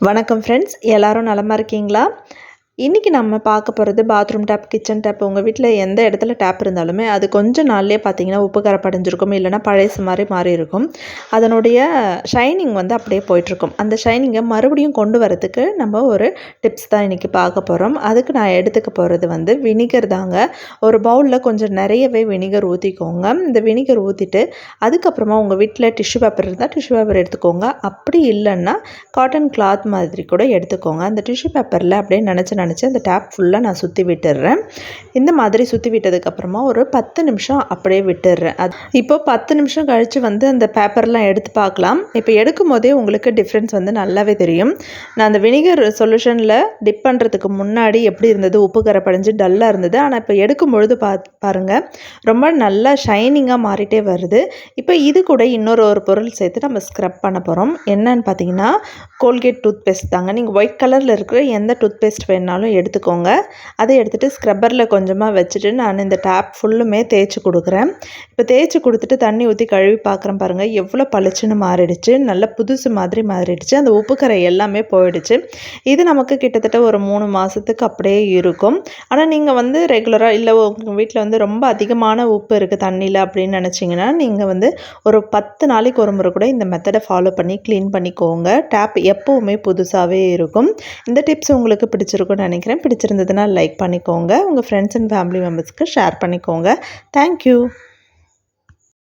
வணக்கம் ஃப்ரெண்ட்ஸ் எல்லாரும் நலமா இருக்கீங்களா? இன்றைக்கி நம்ம பார்க்க போகிறது பாத்ரூம் டேப் கிச்சன் டேப் உங்கள் வீட்டில் எந்த இடத்துல டேப் இருந்தாலுமே அது கொஞ்சம் நாள்லேயே பார்த்தீங்கன்னா உப்பு கரை படைஞ்சிருக்கும் இல்லைனா பழைசு மாதிரி மாறி இருக்கும் அதனுடைய ஷைனிங் வந்து அப்படியே போயிட்டுருக்கும். அந்த ஷைனிங்கை மறுபடியும் கொண்டு வரதுக்கு நம்ம ஒரு டிப்ஸ் தான் இன்றைக்கி பார்க்க போகிறோம் அதுக்கு நான் எடுத்துக்க போகிறது வந்து வினிகர் தாங்க. ஒரு பவுலில் கொஞ்சம் நிறையவே வினிகர் ஊற்றிக்கோங்க இந்த வினிகர் ஊற்றிட்டு அதுக்கப்புறமா உங்கள் வீட்டில் டிஷ்யூ பேப்பர் இருந்தால் டிஷ்யூ பேப்பர் எடுத்துக்கோங்க. அப்படி இல்லைன்னா காட்டன் கிளாத் மாதிரி கூட எடுத்துக்கோங்க. அந்த டிஷ்யூ பேப்பரில் அப்படியே நினச்சி நினச்சி அந்த டேப் ஃபுல்லாக நான் சுற்றி விட்டுடுறேன் இந்த மாதிரி சுற்றி விட்டதுக்கப்புறமா ஒரு பத்து நிமிஷம் அப்படியே விட்டுடுறேன் அது இப்போ பத்து நிமிஷம் கழித்து வந்து அந்த பேப்பர்லாம் எடுத்து பார்க்கலாம். இப்போ எடுக்கும் போதே உங்களுக்கு டிஃப்ரென்ஸ் வந்து நல்லாவே தெரியும். நான் அந்த வினிகர் சொல்யூஷனில் டிப் பண்ணுறதுக்கு முன்னாடி எப்படி இருந்தது? உப்பு கரை படைஞ்சு டல்லாக இருந்தது. ஆனால் இப்போ எடுக்கும் பொழுது பா பாருங்கள் ரொம்ப நல்லா ஷைனிங்காக மாறிட்டே வருது. இப்போ இது கூட இன்னொரு ஒரு பொருள் சேர்த்து நம்ம ஸ்க்ரப் பண்ண போகிறோம் என்னன்னு பார்த்தீங்கன்னா கோல்கேட் டூத் பேஸ்ட் தாங்க நீங்கள் ஒயிட் கலரில் இருக்கிற எந்த டூத் பேஸ்ட் வேணாலும் வேணாலும் எடுத்துக்கோங்க. அதை எடுத்துகிட்டு ஸ்க்ரப்பரில் கொஞ்சமாக வச்சுட்டு நான் இந்த டேப் ஃபுல்லுமே தேய்ச்சி கொடுக்குறேன். இப்போ தேய்ச்சி கொடுத்துட்டு தண்ணி ஊற்றி கழுவி பார்க்குறேன் பாருங்கள் எவ்வளோ பளிச்சுன்னு மாறிடுச்சு. நல்ல புதுசு மாதிரி மாறிடுச்சு. அந்த உப்புக்கரை எல்லாமே போயிடுச்சு. இது நமக்கு கிட்டத்தட்ட ஒரு மூணு மாதத்துக்கு அப்படியே இருக்கும். ஆனால் நீங்கள் வந்து ரெகுலராக இல்லை உங்கள் வீட்டில் வந்து ரொம்ப அதிகமான உப்பு இருக்குது தண்ணியில் அப்படின்னு நினச்சிங்கன்னா நீங்கள் வந்து ஒரு பத்து நாளைக்கு ஒரு முறை கூட இந்த மெத்தடை ஃபாலோ பண்ணி க்ளீன் பண்ணிக்கோங்க. டேப் எப்போவுமே புதுசாகவே இருக்கும். இந்த டிப்ஸ் உங்களுக்கு பிடிச்சிருக்கும்னு நினைக்கிறேன். பிடிச்சிருந்ததுன்னா லைக் பண்ணிக்கோங்க. உங்கள் ஃப்ரெண்ட்ஸ் அண்ட் ஃபேமிலி மெம்பர்ஸ்க்கு ஷேர் பண்ணிக்கோங்க. Thank you